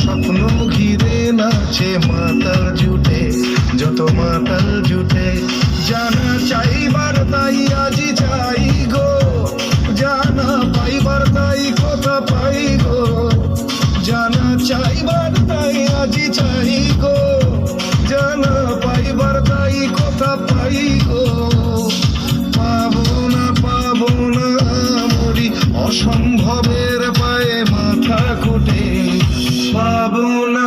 স্বপ্ন ঘিরে নাচে, মাতাল জুটে, যত মাতাল জুটে। জানা চাইবার তাই আজি চাই গো, জানা পাইবার তাই কথা পাই গো। জানা চাইবার তাই আজি চাই গো, জানা পাইবার তাই কথা পাই গো। পাবো না পাবো না মরি অসম্ভবের পায়ে মাথা খুটে পাবো না